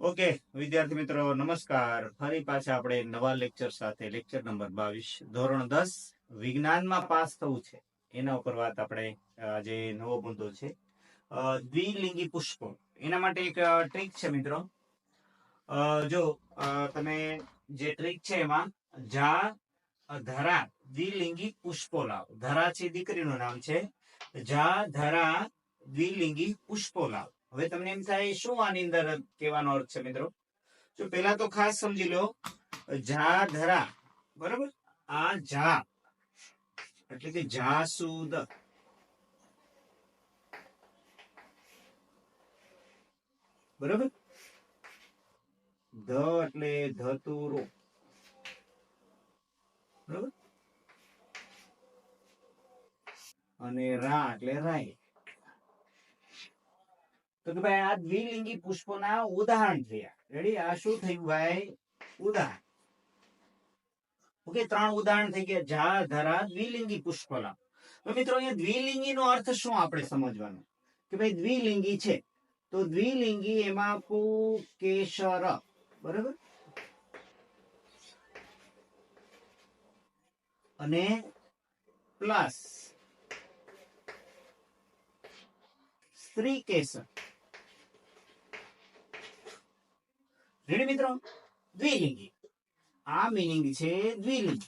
Okay, વિદ્યાર્થી મિત્રો, નમસ્કાર. ફરી પાછા આપણે નવા લેક્ચર સાથે. લેક્ચર નંબર બાવીસ, ધોરણ દસ, વિજ્ઞાનમાં પાસ થવું છે. એના ઉપર વાત આપણે આજે નવો મુદ્દો છે દ્વિલિંગી પુષ્પો. એના માટે એક ટ્રીક છે મિત્રો. જો તમે જે ટ્રીક છે એમાં, જા, ધરા, દ્વિલિંગી પુષ્પો લાવ. ધરા છે દીકરીનું નામ છે. જા, ધરા, દ્વિલિંગી પુષ્પો લાવ. હવે તમને એમ થાય, શું આની અંદર કહેવાનો અર્થ છે મિત્રો? જો પેલા તો ખાસ સમજી લો જા ધરા બરાબર? આ જા એટલે કે જાસૂદ બરાબર? ધ એટલે ધતુરો. બરાબર? અને રા એટલે રાય. તો કે ભાઈ આ દ્વિલિંગી પુષ્પોના ઉદાહરણ થયા રેડી આ શું થયું ભાઈ? ઉદાહરણ. ઓકે, ત્રણ ઉદાહરણ થઈ ગયા. ઝા ધરા, દ્વિલિંગી પુષ્પલા તો મિત્રો, અહીંયા દ્વિલિંગી નો અર્થ શું આપણે સમજવાનો? કે ભાઈ દ્વિલિંગી છે. તો દ્વિલિંગી એમાં પુકેશર બરાબર? અને પ્લસ સ્ત્રી કેસર રેડી મિત્રો? દ્વિલિંગી. આ મિનિંગ છે દ્વિલિંગ.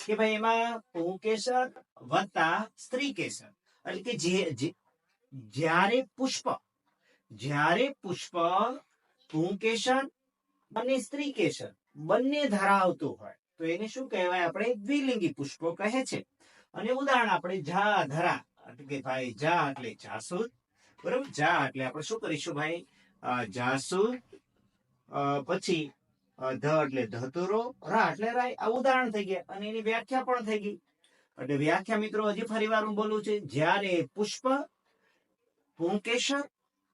કે ભાઈ એમાં પુંકેસર વત્તા સ્ત્રી કેસર. એટલે કે જે જ્યારે પુષ્પ જ્યારે પુષ્પ પુંકેસર અને સ્ત્રી કેસર બંને ધરાવતું હોય, તો એને શું કહેવાય? આપણે દ્વિલિંગી પુષ્પો કહે છે. અને ઉદાહરણ આપણે જા ધરા, એટલે કે ભાઈ જા એટલે જાસૂદ. બરોબર? જા એટલે આપણે શું કરીશું ભાઈ? જાસૂદ પછી ધ એટલે ધતુરો, રા એટલે રાય. આ ઉદાહરણ થઈ ગયા અને એની વ્યાખ્યા પણ થઈ ગઈ. એટલે વ્યાખ્યા મિત્રો હજી ફરી વાર હું બોલું છું, જ્યારે પુષ્પ પુંકેશર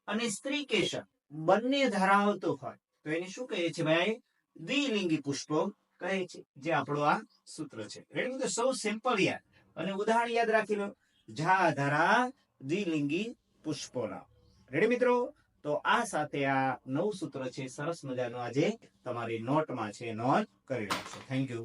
અને સ્ત્રી કેશર બંને ધરાવતો હોય, તો એને શું કહે છે ભાઈ? દ્વિલિંગી પુષ્પો કહે છે, જે આપણો આ સૂત્ર છે. રેડી મિત્રો? સૌ સિમ્પલ યાદ. અને ઉદાહરણ યાદ રાખી લો. જા ધરા દ્વિલિંગી પુષ્પોના. રેડી મિત્રો? તો આ સાથે આ નવું સૂત્ર છે, સરસ મજાનું. આજે તમારી નોટમાં છે, નોંધ કરી રાખશો. Thank you